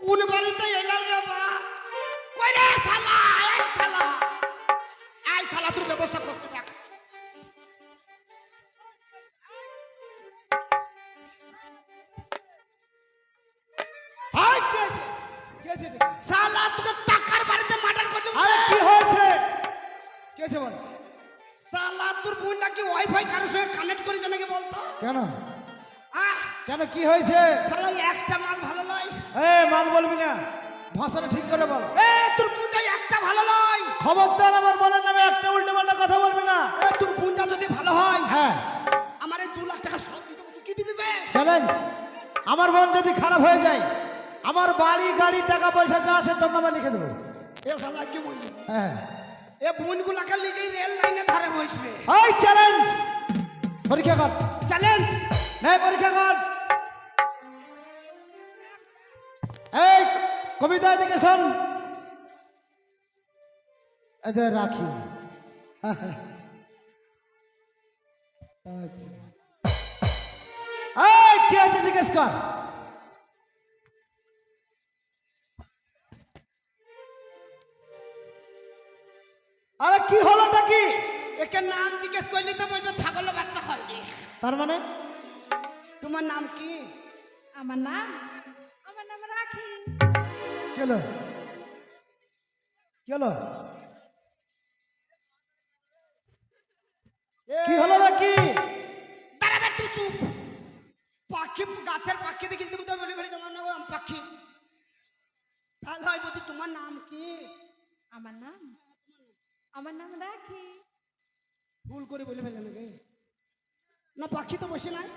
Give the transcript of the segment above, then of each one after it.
কোন বাড়িতে এলাম রে বা কই রে শালা? এই শালা! এই শালা তোর ব্যবস্থা করছে দেখ। শালা তোকে টাকার বাড়িতে মার্ডার করে দেবো। আরে কি হয়েছে? কি হয়েছে বল? শালা তোর বোন নাকি ওয়াইফাই কারোর সঙ্গে কানেক্ট করেছে নাকি বলতো? কেন? আহ! কেন কি হয়েছে? আমার মন যদি খারাপ হয়ে যায় আমার বাড়ি গাড়ি টাকা পয়সা যা আছে তোর নামে লিখে দেবো। এ শালা কি বললি? হ্যাঁ। এ বোনগুলাকে লিখে রেল লাইনে ধারে বসবে ওই চ্যালেঞ্জ পরীক্ষা কর। চ্যালেঞ্জ নে পরীক্ষা কর। এই কবিতা এদিকে শোন। এদের রাখি। আচ্ছা। কি আছে জিজ্ঞেস কর? আরে কি হলোটা কি? একে নাম জিজ্ঞেস করলি তো বলবে ছাগলের বাচ্চা হয়নি তার মানে? তোমার নাম কি? আমার নাম? আমার নাম রাখি। কি হলো? করে বলে ফেলে নাকি না পাখি তো বসে নাই।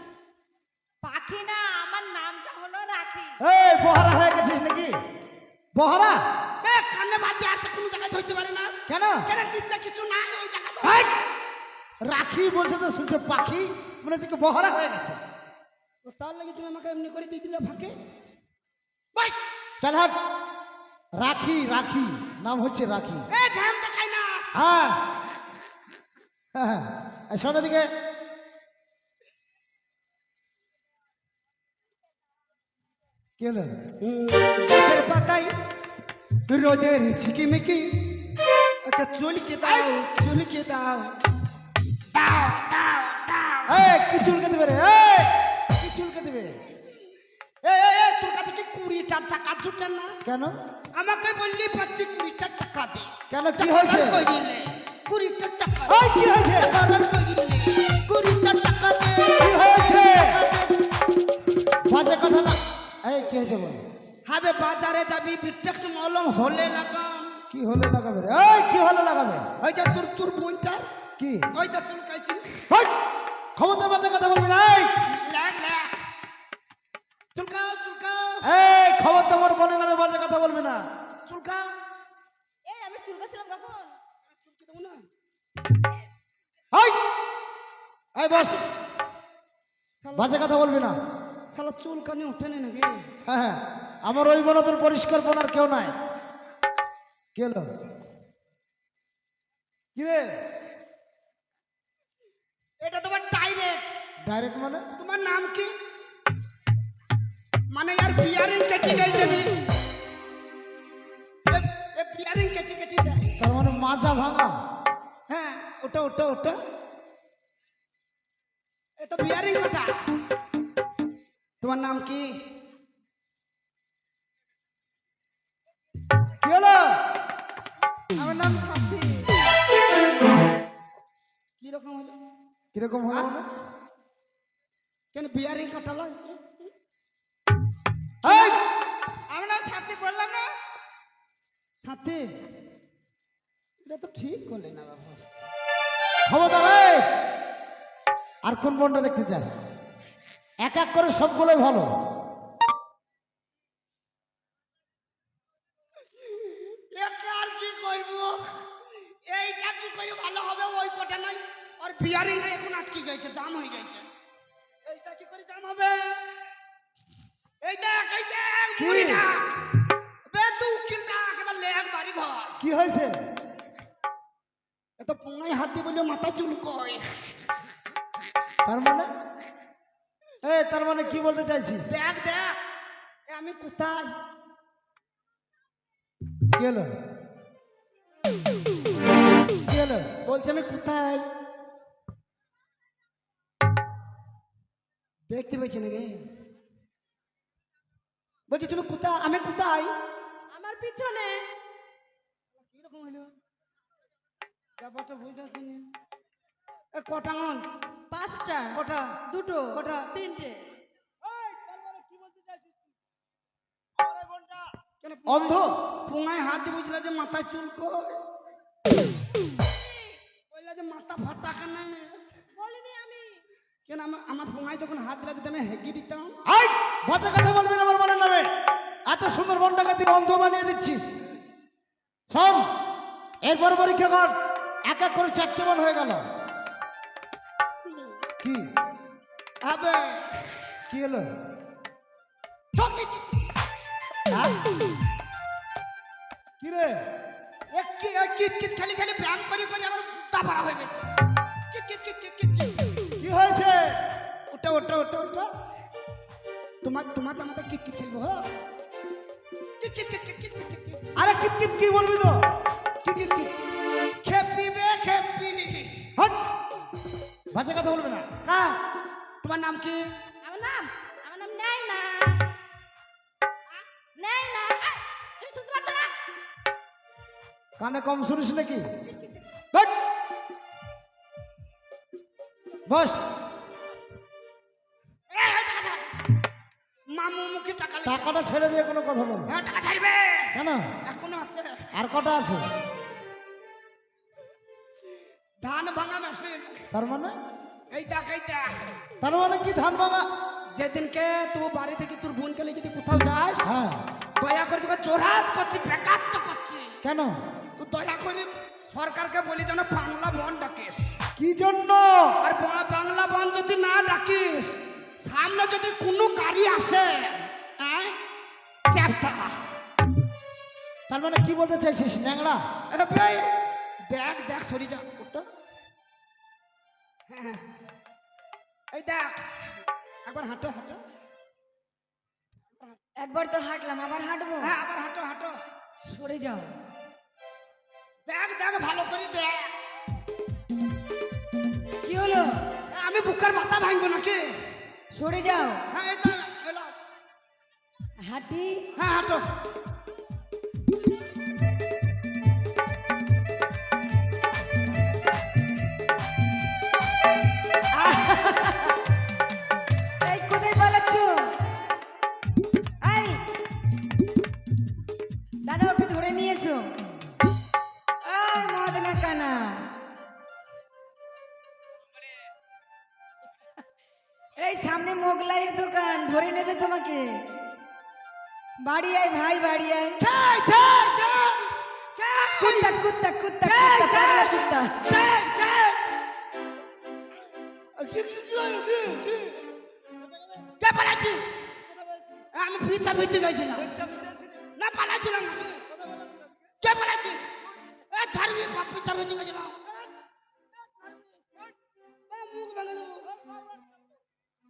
পাখি না আমার নামটা হলো রাখি। এই বহারা হয়ে গেছিস নাকি? বহরা? এ কানে বাদ দিয়ে আর তো কোনো জায়গায় ধরতে পারে না। কেন? কেন নিচে কিছু নাই ওই ধরে। এই! রাখি বলছে তো শুনছে পাখি? মনে হচ্ছে কি বহারা হয়ে গেছে। তো তার লাগে তুমি আমাকে এমনি করে দিয়ে দিলে ফাঁকে? বাস! চল হাট। রাখি রাখি নাম হচ্ছে রাখি। এ ঘাম দেখাই না। হ্যাঁ। হ্যাঁ হ্যাঁ। এই শোন এদিকে কি হলো? গাছের পাতায় রোদের ঝিকিমিকি। ওকে চুলকে দাও চুলকে দাও। কি চুলকে দেবে রে? কি চুলকে দেবে? তোর কাছে কি কুড়িটা টাকা না? কেন? আমাকে বললি পাচ্ছি কুড়িটা টাকা দে। কেন কি হয়েছে? কুড়িটা টাকা এই কি হয়েছে? কুড়িটা টাকা দে। কি হয়েছে। বাজে কথা না। এই কি হয়েছে বল? হবে বাজারে যাবি বিটেক্স মলম হলে লাগাম। কি হলে লাগাবে রে? এই কি হলে লাগাবে? ওই যে তোর তোর বোনটার। কি? ওই যে চুলকাইছি। ক্ষমতা বাজে কথা বলবি না এই! লেখ লেখ চুলকাও চুলকাও। এই খবর তোমার বলে নামে বাজে কথা বলবি না। চুলকাও। এই আমি চুলকাছিলাম কখন? এই এই বস! বাজে কথা বলবি না। শালা চুলকানি ওঠে না নাকি? হ্যাঁ হ্যাঁ। আমার ওই মনে পরিষ্কার বোনার কেউ নাই। কে হলো? কি রে? এটা তোমার ডাইরেক্ট ডাইরেক্ট মানে? তোমার নাম কি? মানে यार বিয়ারিং কেটে গেছে বিয়ারিং কেটে কেটে দেয়। তার মানে মাজা ভাঙা। হ্যাঁ ওটা ওটা ওটা। এ তো বিয়ারিং কাটা তোমার নাম কি? কি হলো? আমার নাম সাথী। কি রকম হলো? কীরকম হলো? কেন বিয়ারিং কাটা লয় এই আমার নাম সাথী বললাম না? সাথে? এটা তো ঠিক করলে না বাবা। খবরদার! আর কোন বনটা দেখতে চাস? এক এক করে সবগুলোই ভালো। একে আর কি করব? এইটা কি করে ভালো হবে? ওই কটা নাই। আর বিয়ারিং নাই এখন আটকে গেছে জাম হয়ে গেছে। এইটা কি করে জাম হবে? এই দেখ এই দেখ মুড়িটা বাড়ি ঘর কি হয়েছে? এত পোঙায় হাত দিয়ে বলে মাথা চুলকয় তার মানে? এই তার মানে কি বলতে চাইছিস? দেখ দেখ আমি কোথায়? কি হলো? কি হলো? বলছে আমি কোথায়? দেখতে পেয়েছি নাকি? বলছি তুমি কোথায়? আমি কোথায়? আমার পিছনে। কীরকম হইল? ব্যাপারটা বুঝতে পারছি না। এ কটা আঙুল পাঁচটা। কটা? দুটো। কটা? তিনটে। কেন অন্ধ? পুঙায় হাত দিয়ে বুঝলা যে মাথায় চুল কই বললা যে মাথা ফাটা কেন? বলিনি আমি। কেন আমার আমার পুঙায় যখন হাত দিলা যদি আমি হেগে দিতাম? আই বাজে কথা বলবি না আমার মনের নামে। এত সুন্দর বনটাকে তুই অন্ধ বানিয়ে দিচ্ছিস। শোন। এরপর পরীক্ষাগণ এক এক করে চারটে মন হয়ে গেল। কি? আবে। কি হলো? হ্যাঁ? কি রে? কিট কিট খালি খালি ব্যায়াম করে করে আমার মুদ্রা ভরা হয়ে গেছে। কিট কিট কিট কিট কিট কি? হয়েছে? ওটা ওটা ওটা ওটা তোমার তোমার আমাদের কিট কিট খেলব কিট কিট কিট কিট কিট কিট আরে কিট কিট কি বলবি তো? বাজে কথা বলবি না। হ্যাঁ তোমার নাম কি? আমার নাম? আমার নাম নেই না নেই না তুমি শুনতে পাচ্ছ না? কানে কম শুনিস নাকি! বস। মামু মুখে টাকা। টাকাটা ছেড়ে দিয়ে কোনো কথা বল। হ্যাঁ টাকা ছাড়বে। কেন? এখনও আছে। আর কটা আছে? ধান ভাঙা মেশিন তার মানে? তার মানে কি ধান ভাঙা যেদিনকে তুই বাড়ি থেকে তোর বোনকে নিয়ে যদি কোথাও যাস হ্যাঁ। দয়া করে তোকে জোরহাত করছি বেকার তো করছি। কেন? তুই দয়া করে সরকারকে বলি যেন বাংলা বন ডাকিস। কি জন্য? আর বাংলা বন যদি না ডাকিস সামনে যদি কোনো গাড়ি আসে হ্যাঁ চ্যাপটা। তার মানে কি বলতে চাইছিস ন্যাংরা দেখ দেখ সরি যা ওটা। হ্যাঁ। এই দেখ একবার হাঁটো হাঁটো। একবার তো হাঁটলাম আবার হাঁটবো? হ্যাঁ আবার হাঁটো হাঁটো। সরে যাও। দেখ দেখ ভালো করে দেখ। কি হলো? আমি বুকের মাথা ভাঙবো নাকি? সরে যাও। হ্যাঁ এলো। হাঁটি। হ্যাঁ হাঁটো।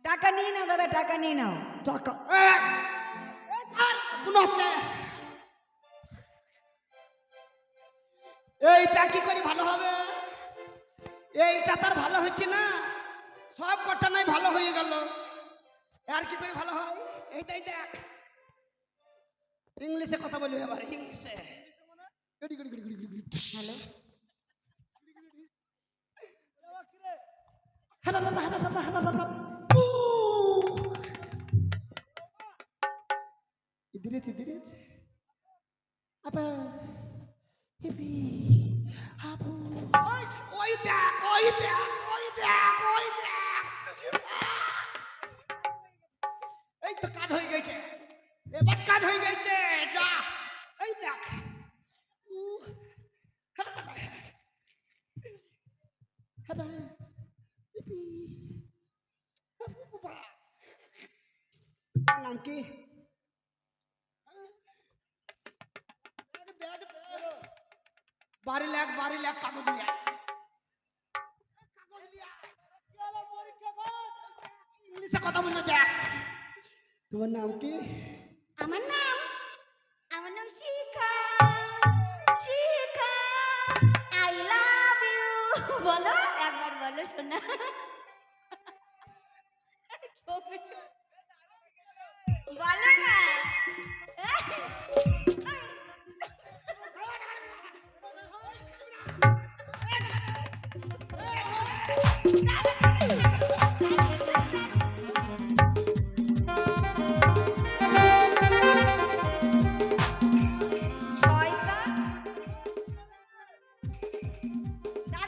টাকা নিয়ে নাও, দাদা, টাকা নিয়ে নাও। টাকা। এইটা কি করে ভালো হবে? এইটা তার ভালো হচ্ছে না। সব কটা নাই ভালো হয়ে গেল। আর কি করে ভালো হয়? এইটাই দেখ। ইংলিশে কথা বলবে এবার ইংলিশে। হ্যালো হ্যাঁ হ্যাঁ হ্যাঁ ইদিরেছে ইদিরেছে আপা হিপি হাবু ওই দেখ ওই দেখ ওই দেখ ওই দেখ এই তো কাজ হয়ে গেছে এবার কাজ হয়ে গেছে কথা বলবে দেখ তোমার নাম কি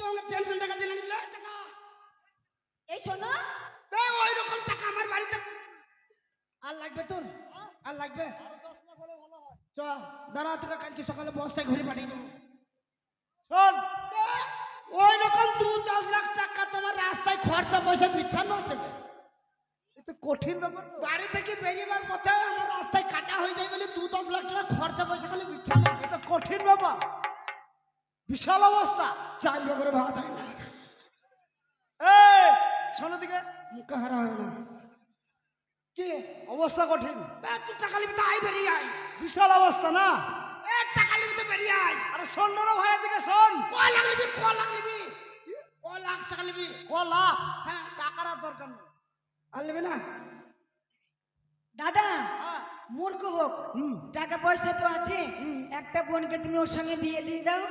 তো আমার টেনশন দেখাচ্ছে নাকি? লাখ টাকা। এই শোনো। এই ওই রকম টাকা আমার বাড়িতে আর লাগবে তোর? আর লাগবে? চ দাঁড়া তোকে কালকে সকালে বস্তায় ঘুরে পাঠিয়ে দেবো। শোন ওই রকম দু দশ লাখ টাকা তোমার রাস্তায় খরচা পয়সা বিছানো আছে। এ তো কঠিন ব্যাপার বাড়ি থেকে বেরিয়েবার পথে আমার রাস্তায় কাটা হয়ে যায় বলে দু দশ লাখ টাকা খরচা পয়সা খালি আছে। এটা কঠিন ব্যাপার। বিশাল অবস্থা। চার বছরে ভাত হয় না। এই শোনো দিকে। মুখে হারা হয় না কি অবস্থা কঠিন? তুই টাকা নিবি তো আই বেরিয়ে আয়। বিশাল অবস্থা না? এ টাকা তো বেরিয়ে আয়। আরে শোন না ভাইয়ের দিকে শোন। ক লাখ নিবি ক লাখ নিবি ক লাখ টাকা নিবি ক লাখ? হ্যাঁ। টাকার আর দরকার নেই। আর নেবে না? দাদা হ্যাঁ। মূর্খ হোক। হুম। টাকা পয়সা তো আছে। একটা বোনকে তুমি ওর সঙ্গে বিয়ে দিয়ে দাও।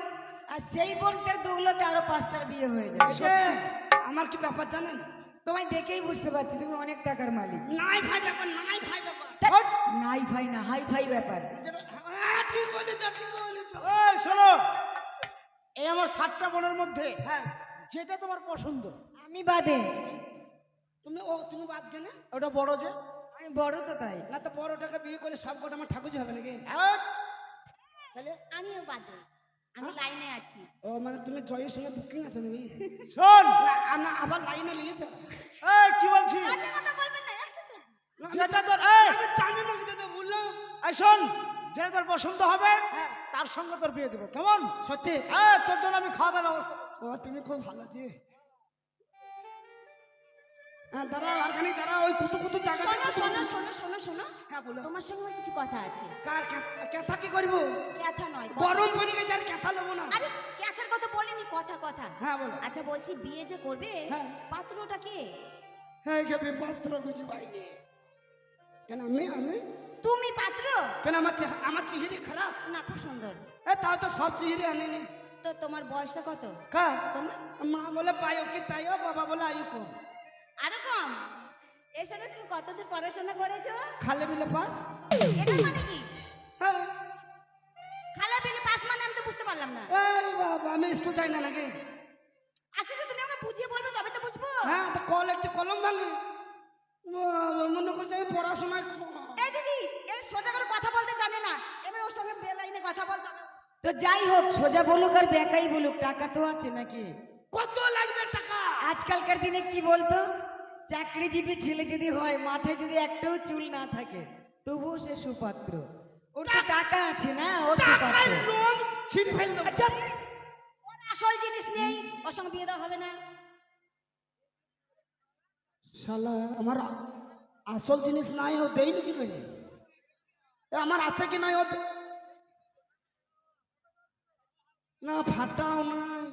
আর সেই বোনটার দুগুলোতে আরও পাঁচটার বিয়ে হয়ে যাবে। সে আমার কি ব্যাপার জানেন? তোমায় দেখেই বুঝতে পারছি তুমি অনেক টাকার মালিক। নাই ভাই ব্যাপার নাই ভাই ব্যাপার। ধ্যাৎ, নাই ভাই না হাই ফাই ব্যাপার। যেটা- হ্যাঁ ঠিক বলেছ ঠিক বলেছ। এই শোনো। এই আমার সাতটা বোনের মধ্যে হ্যাঁ। যেটা তোমার পছন্দ। আমি বাদে। তুমি ও তুমি বাদ কেনে? ওটা বড় যে। আমি বড় তো তাই। না তো বড় টাকা বিয়ে করলে সব কটা আমার ঠাকুর হবে নাকি? এই, তাহলে আমিও বাদে। আমি লাইনে আছি। ও মানে তুমি জয়ের সঙ্গে বুকিং আছে নাকি? শোন! না না আবার লাইনে নিয়েছ এই কি বলছিস? বাজে কথা বলবেন না একটা শোন না, যেটা তোর এই! আমি জানি না কিন্তু বললাম এই শোন যেটা তোর পছন্দ হবে হ্যাঁ। তার সঙ্গে তোর বিয়ে দেবো কেমন? সত্যি? হ্যাঁ তোর জন্য আমি খাওয়া দাওয়ার ব্যবস্থা ও তুমি খুব ভালো আছি। হ্যাঁ দাঁড়া আর খানি দাঁড়া ওই কুতু কুতু জায়গা শোনো শোনো শোনো শোনো শোনো। হ্যাঁ বলো। তোমার সঙ্গে আমার কিছু কথা আছে। কার কেথা কি করব? ক্যাথা নয় গরম পড়ে গেছে আর কেথা নেব না। আরে ক্যাথার কথা বলিনি কথা কথা। হ্যাঁ বলো। আচ্ছা বলছি বিয়ে যে করবে হ্যাঁ। পাত্রটা কে? হ্যাঁ পাত্র খুঁজে পাইনি। কেন আমি আমি? তুমি পাত্র? কেন আমার আমার চেহারি খারাপ? না খুব সুন্দর। এ তাও তো সব চেহারি আনেনি। তো তোমার বয়সটা কত? কার? তোমার? মা বলে পায়ো কি তাইও বাবা বলে আয়ু কম আরও কম। এসে তুমি কতদূর পড়াশোনা করেছ? খালে বিলে পাস। এটা মানে কি? হ্যাঁ। খালা পেলে পাস মানে আমি তো বুঝতে পারলাম না। এই বাবা আমি স্কুল যাই না নাকি? আসলে তুমি আমাকে বুঝিয়ে বলবে তবে তো বুঝব। হ্যাঁ তো কল একটু কলম ভাঙে। মনে করছে আমি পড়াশোনায় এই দিদি এই সোজা করে কথা বলতে জানে না। এবার ওর সঙ্গে বেলাইনে কথা বলতে তো যাই হোক সোজা বলুক আর বেকাই বলুক টাকা তো আছে নাকি? কত লাগবে টাকা? আজকালকার দিনে কি বলতো? চাকরিজীবী ছেলে যদি হয় মাথায় যদি একটাও চুল না থাকে তবুও সে সুপাত্র। ওর তো টাকা আছে না ও সুপাত্র। লোন ছিঁড়ে ফেল দেবো। আচ্ছা ওর আসল জিনিস নেই ওর সঙ্গে বিয়ে দেওয়া হবে না। শালা আমার আসল জিনিস নাই ও দেইনি কি করে? এ, আমার আছে কি নাই ও না ফাটাও নাই।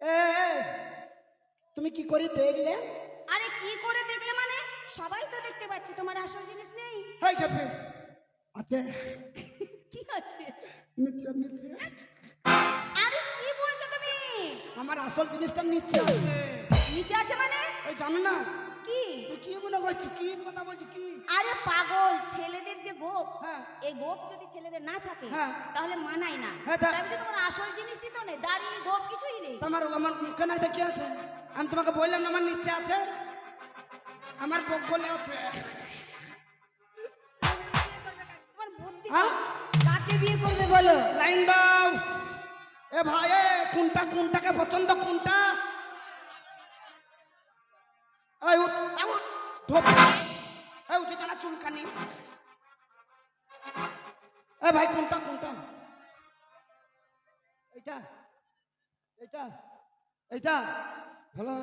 এ এ, তুমি কি করে দেখলে? আরে কি করে দেখলে মানে? সবাই তো দেখতে পাচ্ছে তোমার আসল জিনিস নেই। হাই কাপে আচ্ছা। কি আছে? নিচে নিচে আরে কি বলছো তুমি? আমার আসল জিনিসটা নিচে আছে নিচে আছে মানে? ওই জানো না? কি? তুই কি মনে করছিস? কি কথা বলছিস? কি? আরে পাগল ছেলেদের যে গোপ হ্যাঁ। এই গোপ যদি ছেলেদের না থাকে হ্যাঁ। তাহলে মানায় না। হ্যাঁ, তা- তাহলে তোমার আসল জিনিসই তো নেই দাড়ি গোপ কিছুই নেই। তোমার আমার মুখে নাই দেখি আছে? আমি তোমাকে বললাম না আমার নিচে আছে। আমার বকলে আছে। তোমার বুদ্ধি হ্যাঁ? কাকে বিয়ে করবে বলো? লাইন দাও। এ ভাই কোনটা কোনটাকে পছন্দ কোনটা? এইটা এইটা ভালো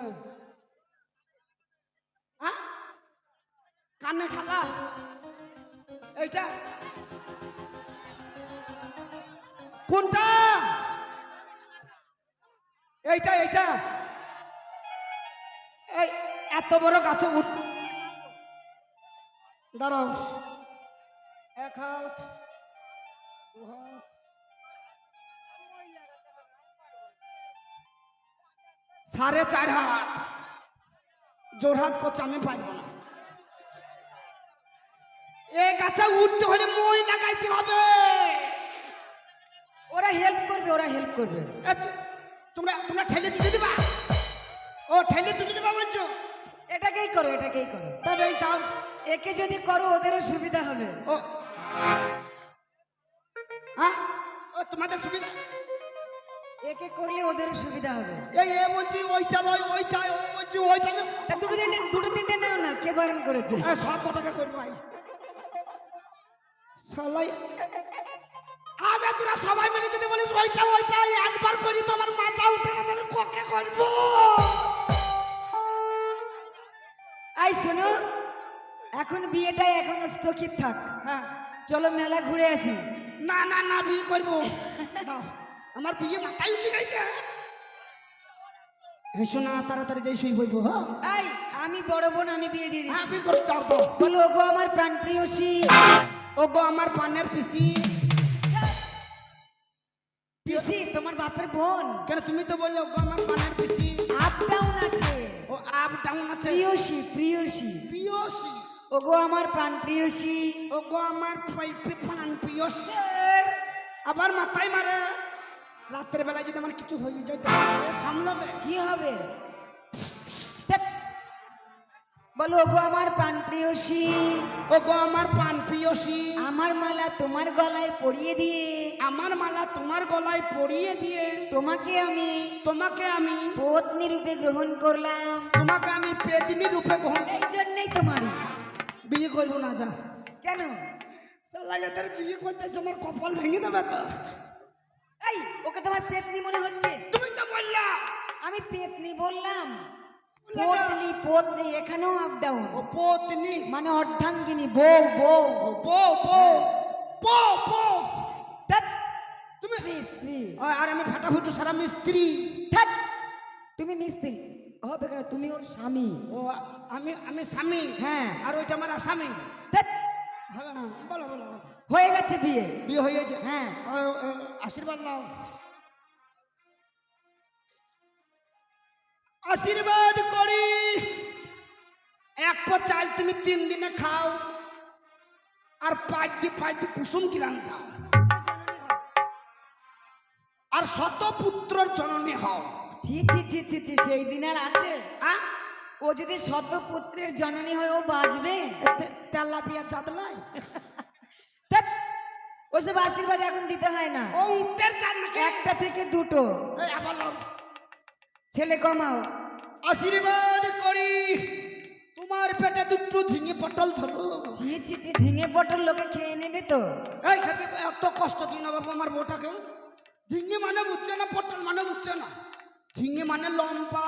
হ্যাঁ কানে খালা এইটা। কোনটা? এইটা এইটা। এই, এত বড় গাছে উঠ। দাঁড়াও। এক হাত, দু হাত। সাড়ে চার হাত। জোর হাত করছে আমি পারব না। এই গাছে উঠতে হলে মই লাগাইতে হবে। ওরা হেল্প করবে ওরা হেল্প করবে। এ, তোমরা তোমরা ঠেলে তুলে দিবা? ও ঠেলে তুলে দিবা বলছো? এটাকেই করো এটাকেই করো। তা বেশ দাও। একে যদি করো ওদেরও সুবিধা হবে। ও। হ্যাঁ? ও তোমাদের সুবিধা একে করলে ওদেরও সুবিধা হবে। এই এ বলছি ওইটা লয় ওইটা ও বলছি ওইটা। তা দুটো তিনটে দুটো তিনটে নাও না কে বারণ করেছে? এ, সব কটাকে করব ভাই সবাই আবে তোরা সবাই মিলে যদি বলিস ওইটা ওইটা একবার করি তো আমার মাথা উঠে না আমি ককে করব? আই শোনো এখন বিয়েটাই এখন স্থগিত থাক। হ্যাঁ। চলো মেলা ঘুরে আসি। না না না বিয়ে করব। আমার বিয়ে মাথায় উঠে গেছে। হেসো না তাড়াতাড়ি যাই শুই বইবো হ্যাঁ? আমি বড় বোন আমি বিয়ে দিয়ে হ্যাঁ দিচ্ছি। করতে দাও বলো ওগো আমার প্রাণ প্রিয়সী। ও গো আমার পানের পিসি। পিসি তোমার বাপের বোন। কেন তুমি তো বললে ও গো আমার পানের পিসি? আপ ডাউন আছে। ও আপ ডাউন আছে। প্রিয়সী প্রিয়সী। পিয়সি ওগো আমার প্রাণ প্রিয়সী। ও গো আমার পাই- পি- পান পিয়সি আবার মাথায় মারে। রাত্রের বেলায় যদি আমার কিছু হয়ে যায় তো সামলাবে। কি হবে? বলো ওগো আমার প্রাণ প্রিয়সী। ও গো আমার পান পিয়সি আমার মালা তোমার গলায় পরিয়ে দিয়ে। আমার মালা তোমার গলায় পরিয়ে দিয়ে। তোমাকে আমি তোমাকে আমি পত্নী রূপে গ্রহণ করলাম। তোমাকে আমি পেদিনী রূপে গ্রহণ এই জন্যই তোমারই বিয়ে করব না যা। কেন? সাল্লা বিয়ে করতেছে আমার কপাল ভেঙে দেবে তো। এই ওকে তোমার পেতনি মনে হচ্ছে? তুমি তো বললা। আমি পেতনি বললাম। পত্নী পত্নী এখানেও আপ ডাউন ও পত্নী। মানে অর্ধাঙ্গিনী বউ বউ। ও পো পো পো পো তুমি স্ত্রী স্ত্রী ও, আর আমি ফাটাফুটু সারা মিস্ত্রি। তুমি মিস্ত্রি। হবে কেন তুমি ওর স্বামী। ও আমি আমি স্বামী। হ্যাঁ। আর ওইটা আমার আসামি। বলো বলো বলো। হয়ে গেছে বিয়ে। বিয়ে হয়ে গেছে? হ্যাঁ। আশীর্বাদ নাও। আশীর্বাদ করি এক পর চাল তুমি তিন দিনে খাও। আর পাঁচ দি পাঁচ দি কুসুম কিরান যাও। আর শত পুত্রর জননী হও। ছি ছি ছি ছি ছি সেই দিন আর আছে? ও যদি শত পুত্রের জননী হয় ও বাঁচবে। তেলাপিয়া চাদলাই? ধ্যাৎ। ওসব আশীর্বাদ এখন দিতে হয় না। ও উঠতের চান নাকি? একটা থেকে দুটো। এই আবার লাও। ছেলে কমাও। আশীর্বাদ করি। তোমার পেটে দুটো ঝিঙে পটল ধরো। ছি ছি ছি ঝিঙে পটল লোকে খেয়ে নেবে তো। এই খেপি এত কষ্ট দিই না বাবু আমার বউটাকে? ঝিঙে মানে বুঝছে না পটল মানে বুঝছে না। ঝিঙে মানে লম্পা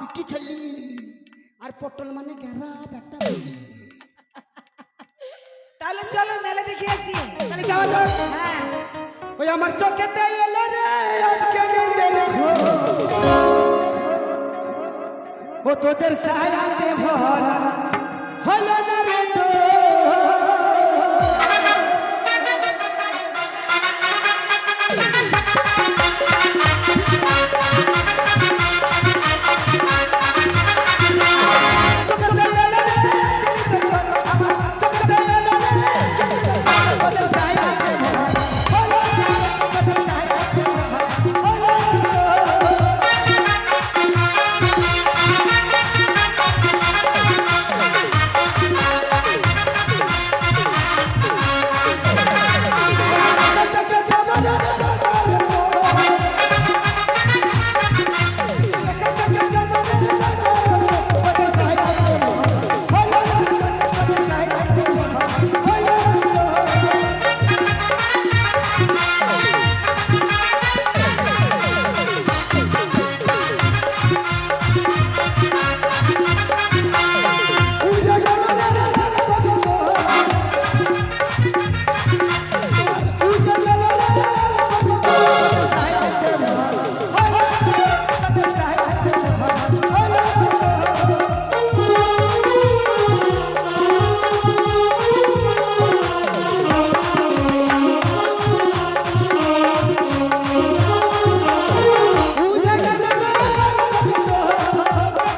বিটি ছেলি। আর পটল মানে গেরা ছেলি। তাহলে চলো মেলা দেখে আসি। তাহলে যাওয়া যাক। হ্যাঁ। ওই আমার চোখেতে এলে রে আজকে নিন্দের। ও তোদের সায়াতে ভরা হলো না রে